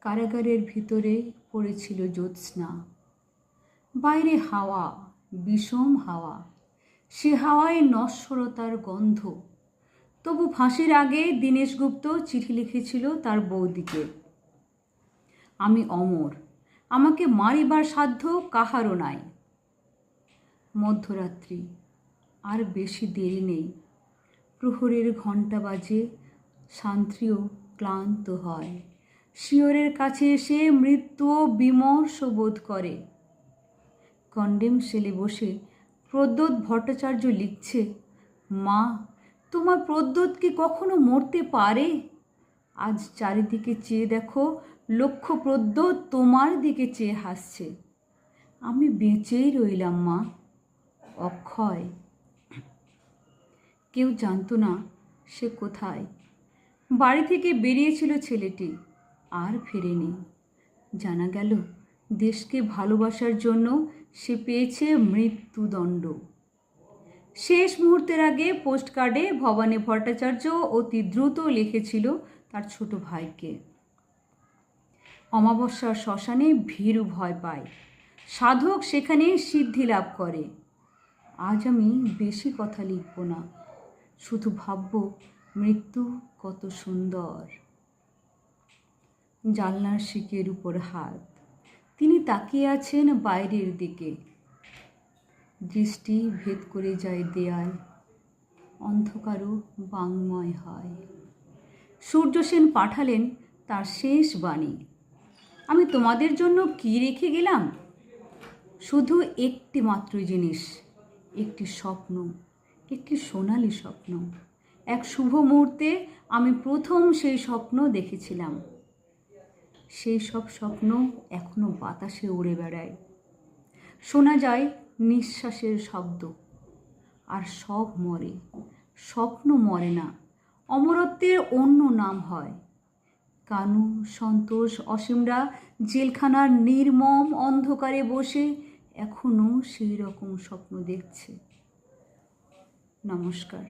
কারাগারের ভিতরে পড়েছিল জ্যোৎস্না। বাইরে হাওয়া, বিষম হাওয়া। সে হাওয়ায় নশ্বরতার গন্ধ। তবু ফাঁসির আগে দীনেশ গুপ্ত চিঠি লিখেছিল তার বৌদিকে আমি অমর, আমাকে মারিবার সাধ্য কাহারও নাই। মধ্যরাত্রি, আর বেশি দেরি নেই। প্রহরের ঘণ্টা বাজে শান্ত্রীও ক্লান্ত হয়। শিয়রের কাছে এসে মৃত্যুও বিমর্ষ বোধ করে। কন্ডেম সেলে বসে প্রদ্যোৎ ভট্টাচার্য লিখছে, মা, তোমার প্রদ্যোৎ কি কখনো মরতে পারে? আজ চারিদিকে চেয়ে দেখো লক্ষ প্রদ্যোৎ তোমার দিকে চেয়ে হাসছে। আমি বেঁচেই রইলাম, মা। অক্ষয়। কেউ জানতো না সে কোথায়। বাড়ি থেকে বেরিয়েছিল ছেলেটি। আর ফেরেনি। জানা গেল, দেশকে ভালোবাসার জন্য সে পেয়েছে মৃত্যুদণ্ড। শেষ মুহূর্তের আগে পোস্টকার্ডে ভবানী ভট্টাচার্য অতি দ্রুত লিখেছিল তার ছোট ভাইকে। অমাবস্যার শ্মশানে ভীরু ভয় পায়। সাধক সেখানে সিদ্ধি লাভ করে। আজ আমি বেশি কথা লিখব না, শুধু ভাবব মৃত্যু কত সুন্দর। জানলার শিকের উপর হাত। তিনি তাকিয়ে আছেন বাইরের দিকে। দৃষ্টি ভেদ করে যায় দেয়াল। অন্ধকারও বাংময় হয়। সূর্য সেন পাঠালেন তার শেষ বাণী। আমি তোমাদের জন্য কি রেখে গেলাম? শুধু একটি মাত্র জিনিস, একটি স্বপ্ন, একটি সোনালি স্বপ্ন। এক শুভ মুহূর্তে আমি প্রথম সেই স্বপ্ন দেখেছিলাম। সেই সব স্বপ্ন এখনও বাতাসে উড়ে বেড়ায়। শোনা যায় নিঃশ্বাসের শব্দ। আর সব মরে। স্বপ্ন মরে না। অমরত্বের অন্য নাম হয়। কানু, সন্তোষ, অসীমরা জেলখানার নির্মম অন্ধকারে বসে এখনও সেই রকম স্বপ্ন দেখছে। নমস্কার।